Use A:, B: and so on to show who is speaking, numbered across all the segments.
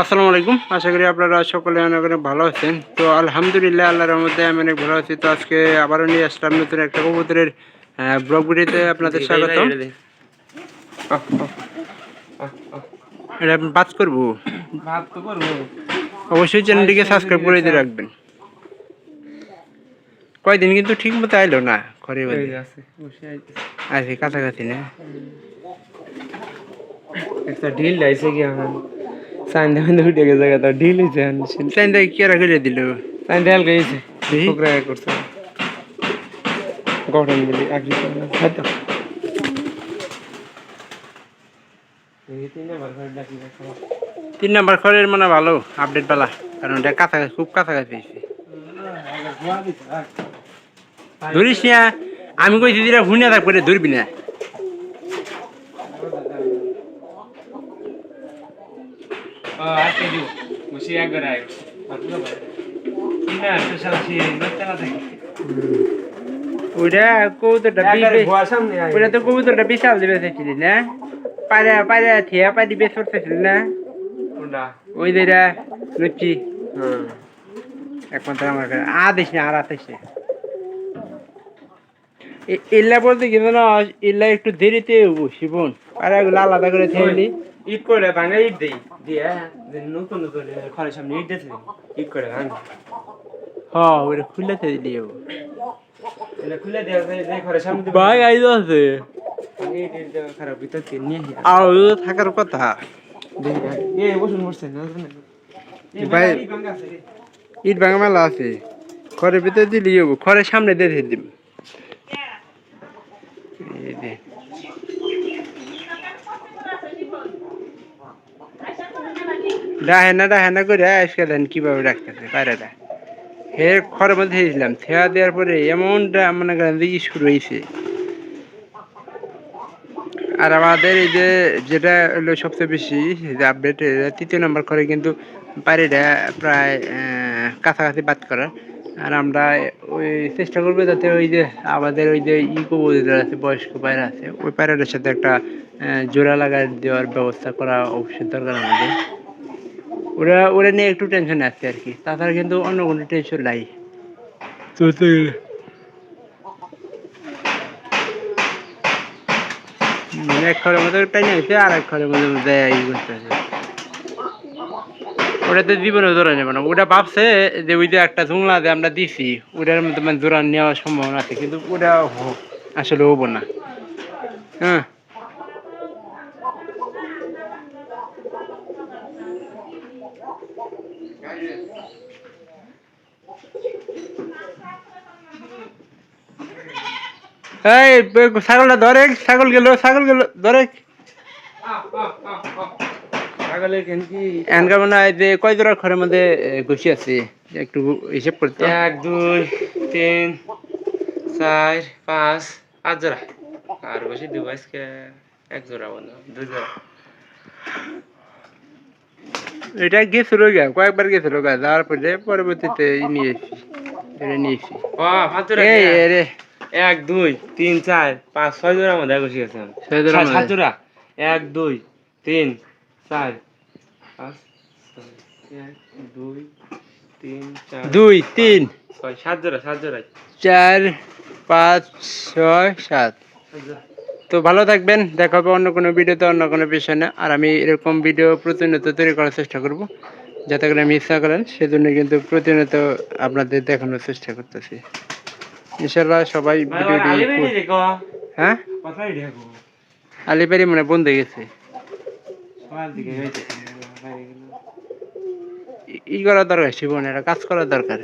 A: আসসালামু আলাইকুম। আশা করি আপনারা সকলে অনেক অনেক ভালো আছেন। তো আলহামদুলিল্লাহ আল্লাহর মধ্যে আমি অনেক ভালো আছি। তো আজকে আবারও নিয়ে আসলাম নতুন একটা কবুতরের ব্লগ ভিডিওতে আপনাদের স্বাগত এটা করব।
B: ভাত তো করব।
A: অবশ্যই চ্যানেলটিকে সাবস্ক্রাইব করে দিয়ে রাখবেন। কয়দিন কিন্তু ঠিক মতো আইলো না ঘরে
B: আছে
A: কাছাকাছি না?
B: একটা ঢিল লাইছে কি আমার সাইন উঠে গেছে কথা ঢিল হয়েছে
A: চাইন দেয় কি আর করে দিল
B: দেয়াল গেছে
A: দেখি।
B: টুকরা করছে গঠন বলি হয়তো
A: তিন নাম্বার খড়ের মানে ভালো আপডেট পালা কারণ এটা কাছাকাছি খুব কাছাকাছি এসে ধরিস না আমি কইছি দিলে হুনিয়া থাকবে ধরবি না
B: আজকে দিব বসে একবার আয় না সারা সে না থাকে
A: ওইটা কবুতরটা ওইটা তো কবুতরটা বিশাল দিবে চাইছিলি না পায়রা পায়রা থিয়া পাই দিবে সরতেছিল না ওই যেটা লুচি একমাত্র আমার কাছে দিস না আর আতিস না এল্লা বলতে কিন্তু না এল্লা একটু দেরিতে শিবন। পায়রাগুলো আলাদা করে থেলি
B: ঈদ করে ভাঙা ঈদ দেই। দিয়ে নতুন নতুন ঘরের সামনে দিয়েছে ঈদ করে ভাঙা।
A: হ ওইটা খুলে দিলি যাব
B: খুলে দেওয়া ঘরের সামনে
A: ভাই আইজ আছে।
B: ভাঙা ঈদ ঈদ দেওয়া খারাপ ভিতর নিয়ে
A: আর থাকার কথা।
B: এ বসুন
A: ভাই-। ইট ভাঙা মেলা আছে। ঘরের ভিতরে দিলি ঘরের সামনে দিয়ে দিয়ে দিম এই দে। ডাহে না ডাহে না করে আজকে দেন, কীভাবে রাখতেছে পায়রাটা হে ঘরের মধ্যে দিয়েছিলাম থেয়া দেওয়ার পরে এমনটা মনে করেন দিকে শুরু হয়েছে আর আমাদের এই যে, যেটা হলো সবচেয়ে বেশি যে আপডেট তৃতীয় নম্বর করে কিন্তু পায়রাটা প্রায় কাছাকাছি বাদ করার। আর আমরা ওই চেষ্টা করব যাতে ওই যে আমাদের ওই যে ইকো কবুতর আছে বয়স্ক পায়রা আছে ওই পায়রাটার সাথে একটা জোড়া লাগাই দেওয়ার ব্যবস্থা করা অবশ্যই দরকার আমাদের। ওরা ওরা নিয়ে একটু টেনশনে আছে আর কি। তাছাড়া কিন্তু অন্য কোনো টেনশন নাই। মানে এক ঘরের মধ্যে টাইনে আছে আর এক ঘরের মধ্যে মধ্যে ই করতেছে ওটা তো জীবনে জোড়া নেবে না। ওটা ভাবছে যে ওই যে একটা জুংলা যে আমরা দিছি, ওটার মধ্যে মানে জোড়া নেওয়ার সম্ভাবনা আছে, কিন্তু ওটা আসলে হব না। হ্যাঁ। ছাগলটা ধরে, ছাগল গেল ছাগল গেল, ধরে।
B: ছাগলের কেন কি
A: এনকা মনে হয় যে কয় জোড়া ঘরের মধ্যে ঘুষি আছে? একটু হিসেব করতে।
B: এক দুই তিন চার পাঁচ পাঁচ জোড়া। আর বেশি দিব আজকে এক জোড়া বন্ধু দুই জোড়া।
A: এটা গেছিল গা কয়েকবার গেছিল গা যাওয়ার পরে পরবর্তীতে নিয়ে এটা
B: কে?
A: রে।
B: এক দুই তিন চার পাঁচ ছয় জোড়া মধ্যে
A: ছয় জোড়ার
B: সাত জোড়া। এক দুই তিন চার দুই তিন
A: দুই তিন।
B: ছয় সাত জোড়া সাত জোড়া
A: চার পাঁচ ছয় সাত। তো ভালো থাকবেন দেখা হবে অন্য কোনো ভিডিওতে অন্য কোনো বিষয় না আর আমি এরকম ভিডিও প্রতিনিয়ত তৈরি করার চেষ্টা করব। যাতে করে মিস না করেন সেজন্য কিন্তু প্রতিনিয়ত আপনাদের দেখানোর চেষ্টা করতেছি। ইনশাল্লাহ সবাই ভিডিওটি হ্যাঁ? আলিপারি মানে বন্ধ গেছে। ই- করা দরকার শিবন এটা কাজ করা দরকার।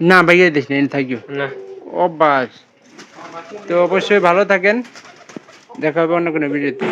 A: না ভাইয়া দিস না থাকিও
B: না।
A: ও বাস তো অবশ্যই ভালো থাকেন। দেখা হবে অন্য কোনো ভিডিওতে।